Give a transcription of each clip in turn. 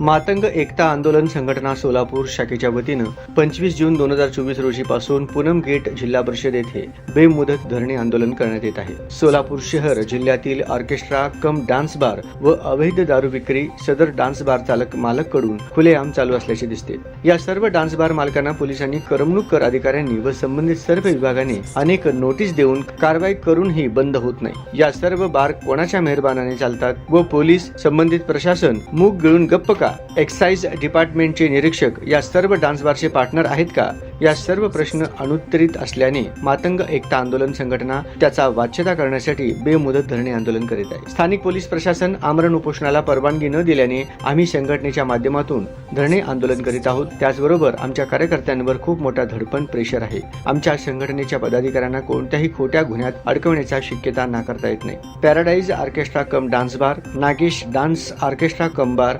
मातंग एकता आंदोलन संघटना सोलापूर शाखेच्या वतीनं पंचवीस जून दोन हजार चोवीस रोजी पासून पूनम गेट जिल्हा परिषद येथे बेमुदत धरणे आंदोलन करण्यात येत आहे. सोलापूर शहर जिल्ह्यातील ऑर्केस्ट्रा कम डान्स बार व अवैध दारू विक्री सदर डान्स बार चालक मालककडून खुलेआम चालू असल्याचे दिसते. या सर्व डान्स बार मालकांना पोलिसांनी करमणूक कर अधिकाऱ्यांनी व संबंधित सर्व विभागाने अनेक नोटीस देऊन कारवाई करूनही बंद होत नाही. या सर्व बार कोणाच्या मेहरबानाने चालतात व पोलीस संबंधित प्रशासन मूग गिळून गप्प का? एक्साईज डिपार्टमेंटचे निरीक्षक या सर्व डान्स बारचे पार्टनर आहेत का? या सर्व प्रश्न अनुत्तरित असल्याने मातंग एकता आंदोलन संघटना त्याचा वाच्यता करण्यासाठी बेमुदत धरणे आंदोलन करीत आहे. स्थानिक पोलीस प्रशासन आमरण उपोषणाला परवानगी न दिल्याने आम्ही संघटनेच्या माध्यमातून धरणे आंदोलन करीत आहोत. त्याचबरोबर आमच्या कार्यकर्त्यांवर खूप मोठा धडपण प्रेशर आहे. आमच्या संघटनेच्या पदाधिकाऱ्यांना कोणत्याही खोट्या गुन्ह्यात अडकवण्याचा शक्यता नाकारता येत नाही. Paradise orchestra cum dance bar Nagesh dance orchestra cum bar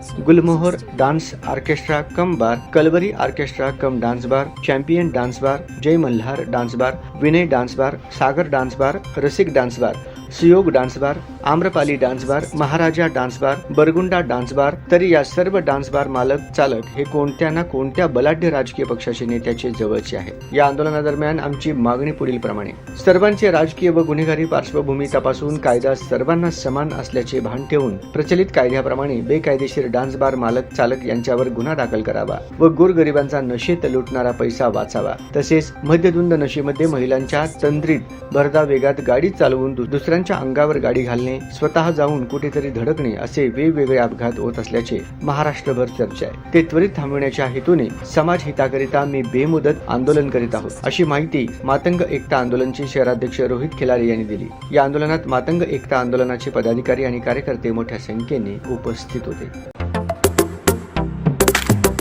Manohar dance orchestra cum bar Kalvari orchestra cum dance bar champion dance bar Jai Malhar dance bar Vinay dance bar Sagar dance bar Rasik dance bar. Suyog dance bar Amrapali dance bar Maharaja dance bar Burgundy dance bar तरी या सर्व dance bar मालक चालक हे कोणत्या ना कोणत्या बलाढ्य राजकीय पक्षाचे नेत्याचे जवळचे आहे. या आंदोलनादरम्यान आमची मागणी पुढील प्रमाणे सर्वांचे राजकीय व गुन्हेगारी पार्श्वभूमी तपासून कायदा सर्वांना समान असल्याचे भान ठेवून प्रचलित कायद्याप्रमाणे बेकायदेशीर डान्स बार मालक चालक यांच्यावर गुन्हा दाखल करावा व गोरगरिबांचा नशेत लुटणारा पैसा वाचावा. तसेच मध्यधुंद नशेमध्ये महिलांच्या तंद्रीत भरदा वेगात गाडी चालवून दुसऱ्या इतरांच्या अंगावर गाडी घालणे स्वतः जाऊन कुठेतरी धडकणे असे वेगवेगळे अपघात होत असल्याचे महाराष्ट्रभर चर्चा आहे. ते त्वरित थांबविण्याच्या हेतूने समाज हिताकरिता मी बेमुदत आंदोलन करीत आहोत अशी माहिती मातंग एकता आंदोलनचे शहराध्यक्ष रोहित खिलारे यांनी दिली. या आंदोलनात मातंग एकता आंदोलनाचे पदाधिकारी आणि कार्यकर्ते मोठ्या संख्येने उपस्थित होते.